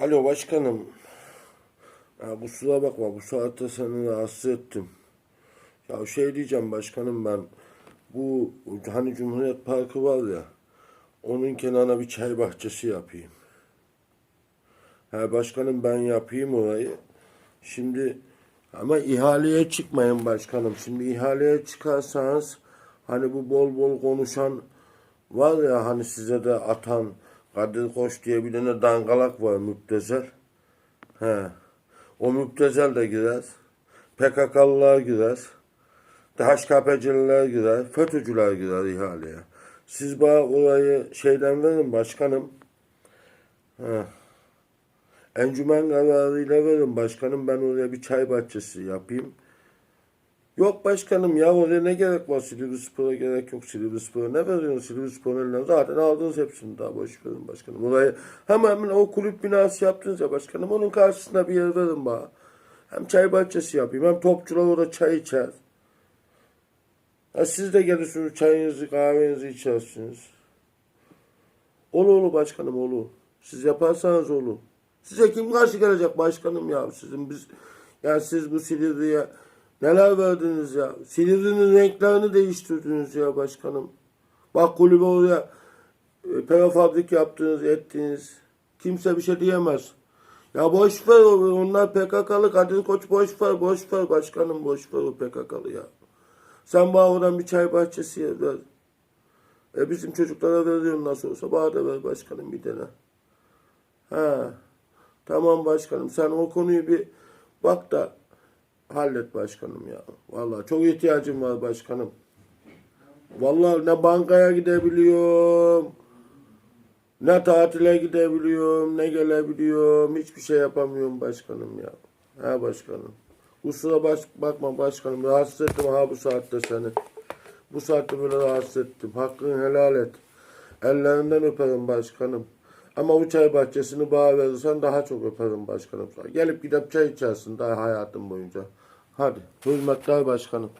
Alo başkanım. Ya kusura bakma bu saatte seni rahatsız ettim. Ya şey diyeceğim başkanım ben. Bu hani Cumhuriyet Parkı var ya. Onun kenarına bir çay bahçesi yapayım. Ha başkanım ben yapayım orayı. Şimdi ama ihaleye çıkmayın başkanım. Şimdi ihaleye çıkarsanız hani bu bol bol konuşan var ya hani size de atan Kadir Koç diye bir tane dangalak var müptezel. He. O müptezel de girer. PKK'lılar girer. HKP'ciler girer. FETÖ'cüler girer ihaleye. Siz bana orayı şeyden verin başkanım. He. Encümen kararıyla verin başkanım. Ben oraya bir çay bahçesi yapayım. Yok başkanım ya oraya ne gerek var? Silivrispor'a gerek yok. Silivrispor'a ne veriyorsun? Silivrispor'un elinden zaten aldınız hepsini daha boş verin başkanım. Orayı hemen hemen o kulüp binası yaptınız ya başkanım. Onun karşısına bir yer verin bana. Hem çay bahçesi yapayım hem topçular orada çay içer. Ha, siz de gelirsiniz çayınızı kahvenizi içersiniz. Olur olur başkanım olur. Siz yaparsanız olur. Size kim karşı gelecek başkanım ya sizin biz ya siz bu Silivri'ye neler verdiniz ya? Silivri'nin renklerini değiştirdiniz ya başkanım. Bak kulübe oraya e, prefabrik yaptınız, ettiniz. Kimse bir şey diyemez. Ya boş ver onlar PKK'lı Kadir Koç boş ver, boş ver başkanım boş ver o PKK'lı ya. Sen bana oradan bir çay bahçesi ver. E bizim çocuklara veriyorsun nasıl olsa bana da ver başkanım bir tane. Ha. Tamam başkanım sen o konuyu bir bak da hallet başkanım ya. Vallahi çok ihtiyacım var başkanım. Vallahi ne bankaya gidebiliyorum. Ne tatile gidebiliyorum, ne gelebiliyorum. Hiçbir şey yapamıyorum başkanım ya. Ha başkanım. Kusura baş, bakma başkanım. Rahatsız ettim ha bu saatte seni. Bu saatte böyle rahatsız ettim. Hakkını helal et. Ellerinden öperim başkanım. Ama bu çay bahçesini bana verirsen daha çok öperim başkanım. Gelip gidip çay içersin daha hayatım boyunca. Hadi. Hürmetler başkanım.